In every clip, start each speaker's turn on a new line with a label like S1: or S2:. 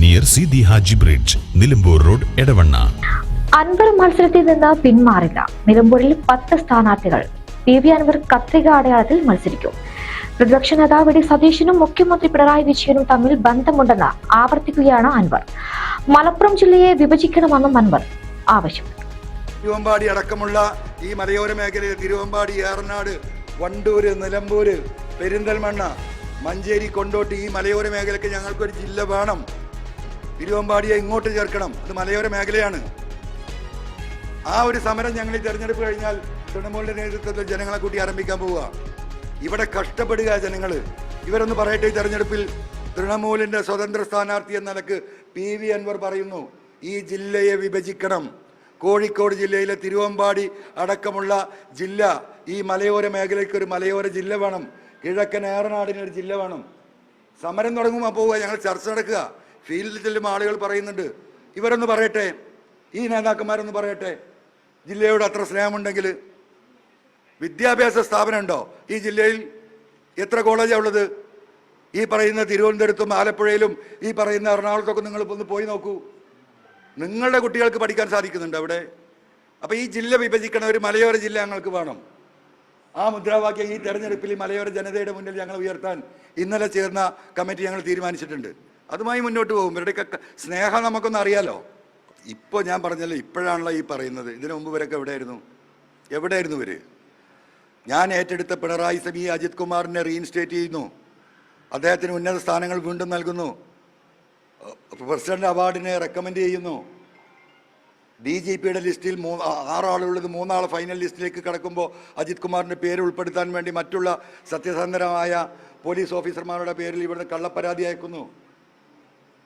S1: near Sidhi Haji bridge Nilambur road Edavanna
S2: Anvar മത്സരത്തിൽ നിന്ന് പിന്മാറില്ല. നിലമ്പൂരിൽ പത്ത് സ്ഥാനാർത്ഥികൾ. പി വി അൻവർ കത്രിക അടയാളത്തിൽ മത്സരിക്കും. പ്രതിപക്ഷ നേതാവ് ഡി സതീശനും മുഖ്യമന്ത്രി പിണറായി വിജയനും തമ്മിൽ ബന്ധമുണ്ടെന്ന് ആവർത്തിക്കുകയാണ് അൻവർ. മലപ്പുറം ജില്ലയെ വിഭജിക്കണമെന്നും അൻവർ ആവശ്യപ്പെട്ടു.
S3: തിരുവമ്പാടി അടക്കമുള്ള ഈ മലയോര മേഖലയിൽ തിരുവമ്പാടി ഏറനാട് വണ്ടൂര് നിലമ്പൂര് പെരിന്തൽമണ്ണ മഞ്ചേരി കൊണ്ടോട്ട് ഈ മലയോര മേഖലയ്ക്ക് ഞങ്ങൾക്കൊരു ജില്ല വേണം. തിരുവമ്പാടിയെ ഇങ്ങോട്ട് ചേർക്കണം. അത് മലയോര മേഖലയാണ്. ആ ഒരു സമരം ഞങ്ങൾ ഈ തെരഞ്ഞെടുപ്പ് കഴിഞ്ഞാൽ തൃണമൂലിന്റെ നേതൃത്വത്തിൽ ജനങ്ങളെ കൂട്ടി ആരംഭിക്കാൻ പോവുക. ഇവിടെ കഷ്ടപ്പെടുക ജനങ്ങൾ ഇവരൊന്ന് പറയട്ടെ ഈ തെരഞ്ഞെടുപ്പിൽ തൃണമൂലിന്റെ സ്വതന്ത്ര സ്ഥാനാർത്ഥി എന്ന നിലയ്ക്ക് പി വി അൻവർ പറയുന്നു ഈ ജില്ലയെ വിഭജിക്കണം. കോഴിക്കോട് ജില്ലയിലെ തിരുവമ്പാടി അടക്കമുള്ള ജില്ല ഈ മലയോര മേഖലയ്ക്ക് ഒരു മലയോര ജില്ല വേണം. കിഴക്കൻ ഏറനാടിന് ഒരു ജില്ല വേണം. സമരം തുടങ്ങുമ്പോൾ പോവുക ഞങ്ങൾ ചർച്ച നടക്കുക. ഫീൽഡിൽ ചെല്ലുമ്പോൾ ആളുകൾ പറയുന്നുണ്ട്. ഇവരൊന്ന് പറയട്ടെ. ഈ നേതാക്കന്മാരൊന്ന് പറയട്ടെ. ജില്ലയോട് അത്ര സ്നേഹമുണ്ടെങ്കിൽ വിദ്യാഭ്യാസ സ്ഥാപനമുണ്ടോ? ഈ ജില്ലയിൽ എത്ര കോളേജാണ് ഉള്ളത് ഈ പറയുന്ന തിരുവനന്തപുരത്തും ആലപ്പുഴയിലും ഈ പറയുന്ന എറണാകുളത്തൊക്കെ നിങ്ങൾ ഒന്ന് പോയി നോക്കൂ. നിങ്ങളുടെ കുട്ടികൾക്ക് പഠിക്കാൻ സാധിക്കുന്നുണ്ട് അവിടെ. അപ്പോൾ ഈ ജില്ല വിഭജിക്കണ ഒരു മലയോര ജില്ല ഞങ്ങൾക്ക് വേണം. ആ മുദ്രാവാക്യം ഈ തെരഞ്ഞെടുപ്പിൽ മലയോര ജനതയുടെ മുന്നിൽ ഞങ്ങൾ ഉയർത്താൻ ഇന്നലെ ചേർന്ന കമ്മിറ്റി ഞങ്ങൾ തീരുമാനിച്ചിട്ടുണ്ട്. അതുമായി മുന്നോട്ട് പോകും. ഇവരുടെയൊക്കെ സ്നേഹം നമുക്കൊന്ന് അറിയാലോ. ഇപ്പോൾ ഞാൻ പറഞ്ഞല്ലോ ഇപ്പോഴാണല്ലോ ഈ പറയുന്നത്. ഇതിനു മുമ്പ് ഇവരൊക്കെ എവിടെയായിരുന്നു? എവിടെയായിരുന്നു ഇവർ ഞാൻ ഏറ്റെടുത്ത പിണറായി സമി അജിത് കുമാറിനെ റീഇൻസ്റ്റേറ്റ് ചെയ്യുന്നു. അദ്ദേഹത്തിന് ഉന്നത സ്ഥാനങ്ങൾ വീണ്ടും നൽകുന്നു. പ്രസിഡന്റ് അവാർഡിനെ റെക്കമെൻഡ് ചെയ്യുന്നു. ഡി ജി പിയുടെ ലിസ്റ്റിൽ മൂ ആറാളുള്ളത് മൂന്നാൾ ഫൈനൽ ലിസ്റ്റിലേക്ക് കടക്കുമ്പോൾ അജിത് കുമാറിന്റെ പേര് ഉൾപ്പെടുത്താൻ വേണ്ടി മറ്റുള്ള സത്യസന്ധരമായ പോലീസ് ഓഫീസർമാരുടെ പേരിൽ ഇവിടുന്ന് കള്ളപ്പരാതി അയക്കുന്നു.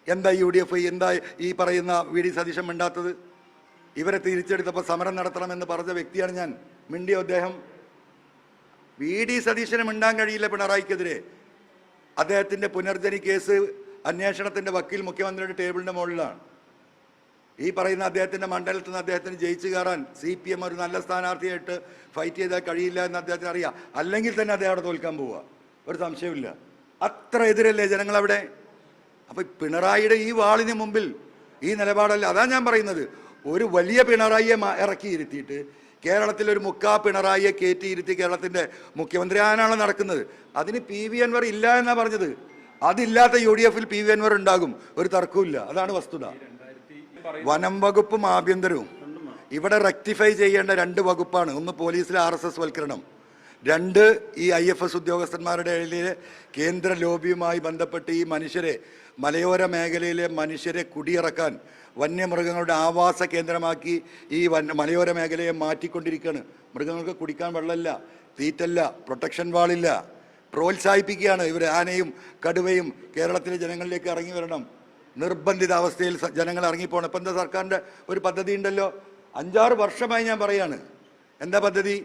S3: എന്താ യു ഡി എഫ് എന്താ ഈ പറയുന്ന വി ഡി സതീശൻ മിണ്ടാത്തത്? ഇവരെ തിരിച്ചെടുത്തപ്പോൾ സമരം നടത്തണമെന്ന് പറഞ്ഞ വ്യക്തിയാണ് ഞാൻ. മിണ്ടിയോ അദ്ദേഹം? വി ഡി സതീശന് മിണ്ടാൻ കഴിയില്ല പിണറായിക്കെതിരെ. അദ്ദേഹത്തിന്റെ പുനർജനി കേസ് അന്വേഷണത്തിന്റെ വക്കീൽ മുഖ്യമന്ത്രിയുടെ ടേബിളിന്റെ മുകളിലാണ്. ഈ പറയുന്ന അദ്ദേഹത്തിന്റെ മണ്ഡലത്തിൽ നിന്ന് അദ്ദേഹത്തിന് ജയിച്ചു കയറാൻ സി പി എം ഒരു നല്ല സ്ഥാനാർത്ഥിയായിട്ട് ഫൈറ്റ് ചെയ്താൽ കഴിയില്ല എന്ന് അദ്ദേഹത്തിന് അറിയാം. അല്ലെങ്കിൽ തന്നെ അദ്ദേഹം അവിടെ തോൽക്കാൻ പോവുക. ഒരു സംശയമില്ല അത്ര എതിരല്ലേ ജനങ്ങളവിടെ? അപ്പം പിണറായിയുടെ ഈ വാളിന് മുമ്പിൽ ഈ നിലപാടല്ല. അതാണ് ഞാൻ പറയുന്നത്. ഒരു വലിയ പിണറായിയെ ഇറക്കിയിരുത്തിയിട്ട് ഇറക്കി കേരളത്തിൽ ഒരു മുക്കാ പിണറായിയെ കയറ്റിയിരുത്തി കേരളത്തിന്റെ മുഖ്യമന്ത്രി ആനാണ് നടക്കുന്നത്. അതിന് പി വി അൻവർ ഇല്ല എന്നാണ് പറഞ്ഞത്. അതില്ലാത്ത യു ഡി എഫിൽ പി വി അൻവർ ഉണ്ടാകും. ഒരു തർക്കമില്ല അതാണ് വസ്തുത. വനം വകുപ്പും ആഭ്യന്തരവും. ഇവിടെ റെക്ടിഫൈ ചെയ്യേണ്ട രണ്ട് വകുപ്പാണ്. ഒന്ന് പോലീസിലെ ആർ എസ് എസ് വൽക്കരണം. രണ്ട് ഈ ഐ എഫ് എസ് ഉദ്യോഗസ്ഥന്മാരുടെ ഇടയിൽ കേന്ദ്ര ലോബിയുമായി ബന്ധപ്പെട്ട് ഈ മനുഷ്യരെ മലയോര മേഖലയിലെ മനുഷ്യരെ കുടിയിറക്കാൻ വന്യമൃഗങ്ങളുടെ ആവാസ കേന്ദ്രമാക്കി ഈ മലയോര മേഖലയെ മാറ്റിക്കൊണ്ടിരിക്കുകയാണ്. മൃഗങ്ങൾക്ക് കുടിക്കാൻ വെള്ളമില്ല തീറ്റല്ല പ്രൊട്ടക്ഷൻ വാളില്ല. പ്രോത്സാഹിപ്പിക്കുകയാണ് ഇവർ ആനയും കടുവയും കേരളത്തിലെ ജനങ്ങളിലേക്ക് ഇറങ്ങി വരണം. നിർബന്ധിത അവസ്ഥയിൽ ജനങ്ങൾ ഇറങ്ങിപ്പോകണം ഇപ്പം എന്താ സർക്കാരിന്റെ ഒരു പദ്ധതി ഉണ്ടല്ലോ അഞ്ചാറ് വർഷമായി ഞാൻ പറയാണ്. എന്താ പദ്ധതി?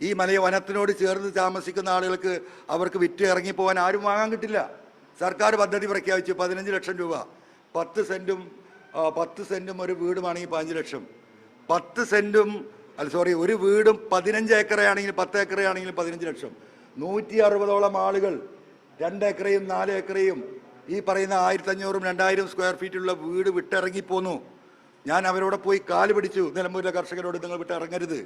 S3: ഈ മലയ വനത്തിനോട് ചേർന്ന് താമസിക്കുന്ന ആളുകൾക്ക് അവർക്ക് വിറ്റ് ഇറങ്ങിപ്പോകാൻ ആരും വാങ്ങാൻ കിട്ടില്ല. സർക്കാർ പദ്ധതി പ്രഖ്യാപിച്ചു പതിനഞ്ച് ലക്ഷം രൂപ. പത്ത് സെന്റും പത്ത് സെന്റും ഒരു വീടുമാണെങ്കിൽ പതിനഞ്ച് ലക്ഷം. പത്ത് സെന്റും അല്ല സോറി ഒരു വീടും പതിനഞ്ച് ഏക്കറയാണെങ്കിൽ പത്ത് ഏക്കറയാണെങ്കിൽ പതിനഞ്ച് ലക്ഷം. നൂറ്റി അറുപതോളം ആളുകൾ രണ്ട് ഏക്കറയും നാല് ഏക്കറയും ഈ പറയുന്ന ആയിരത്തി അഞ്ഞൂറും രണ്ടായിരം സ്ക്വയർ ഫീറ്റുള്ള വീട് വിട്ടിറങ്ങിപ്പോന്നു. ഞാൻ അവരോട് പോയി കാൽ പിടിച്ചു. നിലമ്പൂരിലെ കർഷകരോട് നിങ്ങൾ വിട്ട് ഇറങ്ങരുത്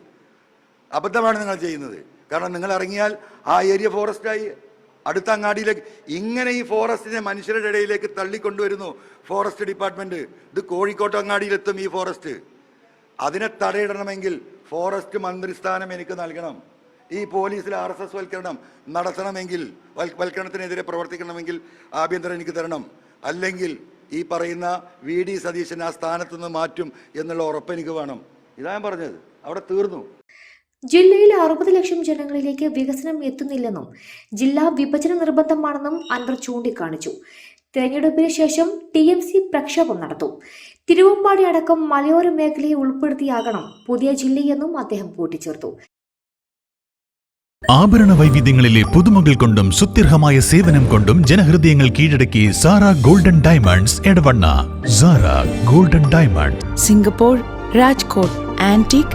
S3: അബദ്ധമാണ് നിങ്ങൾ ചെയ്യുന്നത്. കാരണം നിങ്ങൾ ഇറങ്ങിയാൽ ആ ഏരിയ ഫോറസ്റ്റായി. അടുത്ത അങ്ങാടിയിലേക്ക് ഇങ്ങനെ ഈ ഫോറസ്റ്റിനെ മനുഷ്യരുടെ ഇടയിലേക്ക് തള്ളിക്കൊണ്ടുവരുന്നു ഫോറസ്റ്റ് ഡിപ്പാർട്ട്മെന്റ്. ഇത് കോഴിക്കോട്ട് അങ്ങാടിയിലെത്തും ഈ ഫോറസ്റ്റ്. അതിനെ തടയിടണമെങ്കിൽ ഫോറസ്റ്റ് മന്ത്രിസ്ഥാനം എനിക്ക് നൽകണം. ഈ പോലീസിൽ ആർ എസ് എസ് വൽക്കരണം നടത്തണമെങ്കിൽ വൽക്കരണത്തിനെതിരെ പ്രവർത്തിക്കണമെങ്കിൽ ആഭ്യന്തരം എനിക്ക് തരണം. അല്ലെങ്കിൽ ഈ പറയുന്ന വി ഡി സതീശൻ ആ സ്ഥാനത്തുനിന്ന് മാറ്റും എന്നുള്ള ഉറപ്പ് എനിക്ക് വേണം. ഇതാ ഞാൻ പറഞ്ഞത്. അവിടെ തീർന്നു.
S4: ജില്ലയിലെ അറുപത് ലക്ഷം ജനങ്ങളിലേക്ക് വികസനം എത്തുന്നില്ലെന്നും ജില്ലാ വിഭജന നിർബന്ധമാണെന്നും അൻവർ ചൂണ്ടിക്കാണിച്ചു. തെരഞ്ഞെടുപ്പിന് ശേഷം ടി എം സി പ്രക്ഷോഭം നടത്തും തിരുവമ്പാടി അടക്കം മലയോര മേഖലയെ ഉൾപ്പെടുത്തിയാകണം പുതിയ ജില്ലയെന്നും അദ്ദേഹം കൂട്ടിച്ചേർത്തു.
S5: ആഭരണ വൈവിധ്യങ്ങളിലെ പുതുമകൾ കൊണ്ടും സുത്യർഹമായ സേവനം കൊണ്ടും ജനഹൃദയങ്ങൾ കീഴടക്കി Sara golden diamonds Edavanna. Sara golden diamond
S6: Singapore Rajkot antique